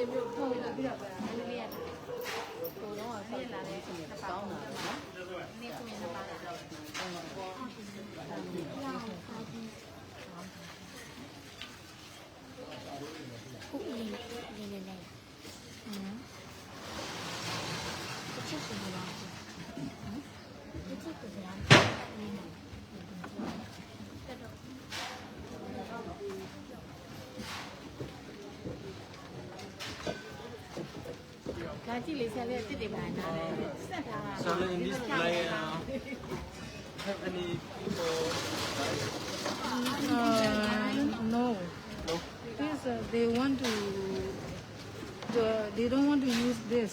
ဆွေမျိုးထုတ်ပြီးတော့မင်းလေးရတာဟိုတော့ဆက်လာတဲ့နှစ်ပေါင်းတော့နော်နေ့ကိုမြင်နှစ်ပေါင်းတော့ခု ဒါကြည့်လေဆက်လေးတစ်တွေပါနားတယ်ဆက်ထားတာ So in this player, have any people? Uh, no. No. This uh, they want to. The, they don't want to use this,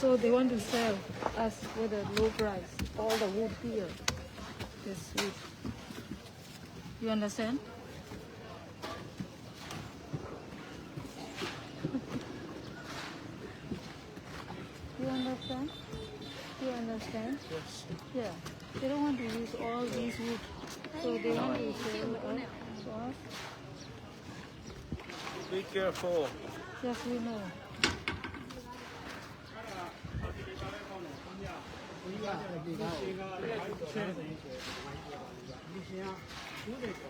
so they want to sell us with a low price. All the wood here, this wood. You understand? You understand? You understand? Yes. Yeah, they don't want to use all these wood, so they want to sell us. us. Be careful. Yes, we know. သူ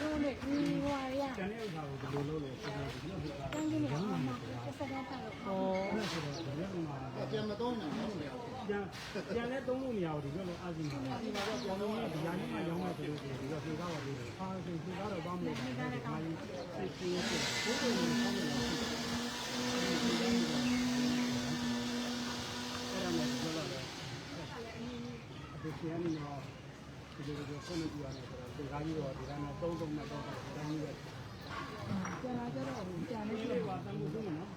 တို့လေဒီဟွာရကျန်တဲ့ဥစ္စာကိုဘယ်လိုလုပ်လဲတန်းကြီးနေအောင်မှာတစ်စက်တည်းတော့ပြန်မတော့နိုင်ဘူးလေပြန်ပြန်လဲသုံးလို့မရဘူးဒီလိုလိုအာဇီမှာဒီမှာတော့ပြန်လို့ဒီညာနေမှာရောင်းမှဆိုလို့ရှိရင်ဒီတော့ပြေကားပါလို့အာဇီပြေကားတော့ကောင်းလို့ဒီမှာဒီမှာစိတ်ကြီးရဲ့ဘုရားကိုဆောင်းနေတယ်အဲ့ဒါနဲ့ပြောတော့လေအခုပြန်နေတော့ ဒီလိုလိုဆုံးနေကြရတယ်ဆိုတော့ဒီကားကြီးတော့ဒီကနေ့သုံးသုံးနဲ့တော့ဒီတိုင်းပဲပြန်လာကြတော့ပြန်နေပြီပါတမ်းလို့ဆုံးနော်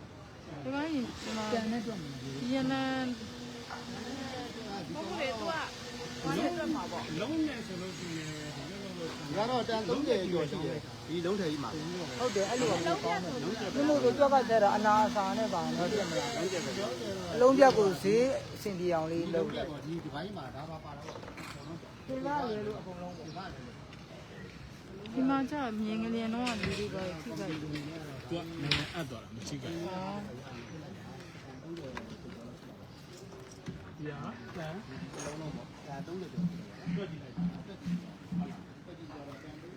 ဒီမှာဒီမှာပြန်နေတော့ရနန်ဟုတ်ကဲ့သူကဘာလဲတော့မှာပေါ့လုံးနဲ့ဆိုလို့ရှိရင်ဒီလိုလိုငါတော့တန်30ကျော်ရှိတယ်ဒီလုံးထဲကြီးမှာဟုတ်တယ်အဲ့လိုပဲကောင်းတယ်ဘလို့တို့ကြောက်ကကျတော့အနာအစာနဲ့ပါတော့ပြည့်မလားအလုံးပြက်ကိုဈေးအဆင်ပြေအောင်လေးဒီလုပ်လုံးပြထဲပေါ့ဒီဒီဘိုင်းမှာဒါပါပါတော့ ဒီမရယ်လို့အကုန်လုံးပေါ့ဒီမှာကျမြင်ကလေးတော့လူတွေပဲခိခိုက်တယ်သူကနည်းနည်းအပ်သွားတာမချိခိုက်ဘူး။ရာတန်လုံးလုံးပေါ့။ဒါ30ကျော်။တွက်ကြည့်လိုက်။တွက်ကြည့်။တွက်ကြည့်ကြတော့တန်30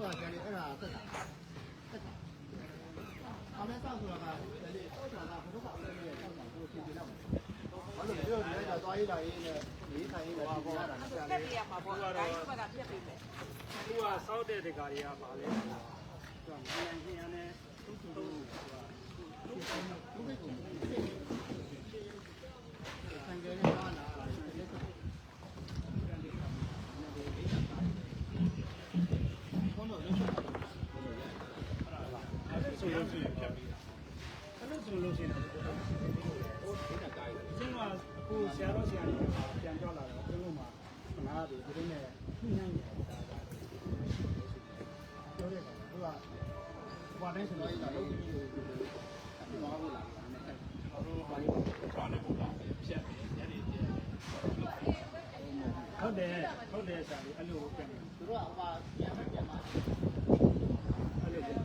ဟိုကကျန်နေအဲ့ဒါတက်တာတက်တာအမေဆောက်ဆိုတာကလေဆောက်တာကဘုရားအလေးနဲ့ဆောက်တာကိုပြင်ပြတော့ဘာလို့ပြောဒီကသွားရေးလာရေးနဲ့လေးထိုင်ရေးနဲ့ပြင်ရတာနဲ့ကြာလေသူကတော့သူကစောက်တဲ့တကာတွေကပါလေ။သူကမြန်မြန်ရနဲ့သူ့သူ့သူ့ကဆန်ကြဲနေတာလား ဆိုလို့ရှိရင်ဖြတ်ပြီးတာ။အဲ့ဒါဆိုလို့ရှိရင်ဟိုဒီကတိုင်း။ကျင်းကကိုဆရာတော်ဆရာကြီးပြန်ကြွလာတော့ကျင်းလို့မှာခနာတွေဒီနေ့နဲ့နှိမ့်နေတာဒါကပြောရတာသူကဟိုတိုင်းဆိုသွားတော့ရေးလာလုံးပြီးလို့သွားဖို့လားနဲ့တက်ဘာလို့ဘာလို့ဘာလို့ဘာလို့ဖြတ်ပြီးညနေကျဟုတ်တယ်ဆရာလေးအဲ့လိုပြန်တယ်သူတို့ကဟိုပြန်မပြန်မှာအဲ့လိုပြန်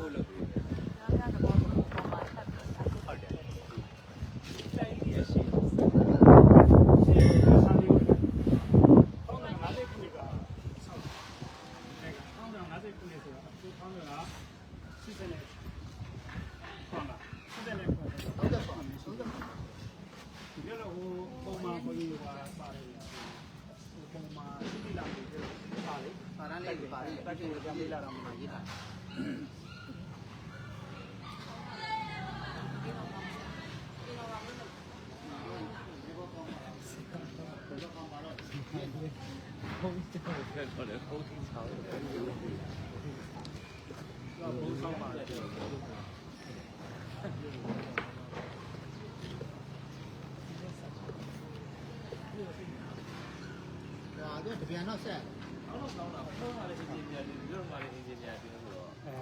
တယ်ဟုတ်လို့များများသဘောတူပေါ်မှာဆက်ပြီးတာဟုတ်တယ်တိုင်းရရှိဆရာဆာလေးကိုဟောင်းတယ်50ခုနှစ်ကဆောက်တယ်ဟောင်းတယ်50ခုနှစ်ဆိုတော့အခုဟောင်းတယ်က80နဲ့ဟုတ်လား80နဲ့ပေါ့ဟုတ်တယ်ပေါ့ဟုတ်တယ်ဒီလိုဟိုပုံမှန်ဘုန်းကြီးကပါတယ်ဟိုပုံမှန်တိလာပြီးပါလေပါရလေးပါလေးတက်ကြည့်ကြမေးလာတော့မှရေးတာ ဘုံတော့တော့လေဘုံကြီးချောင်းတယ် ဘုံဆောင်ပါတယ် ဟိုတော့တပြန်တော့ဆက်အောက်တော့ကောင်းတာဘုံကလည်းအင်ဂျင်နီယာတွေတို့ကလည်းအင်ဂျင်နီယာတွေဆိုတော့အဲ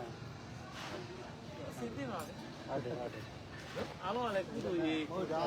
အဆင်သင့်ပါပဲဟုတ်တယ်ဟုတ်တယ်အားလုံးကလည်းကုသိုလ်ရေးဟုတ်ဒါ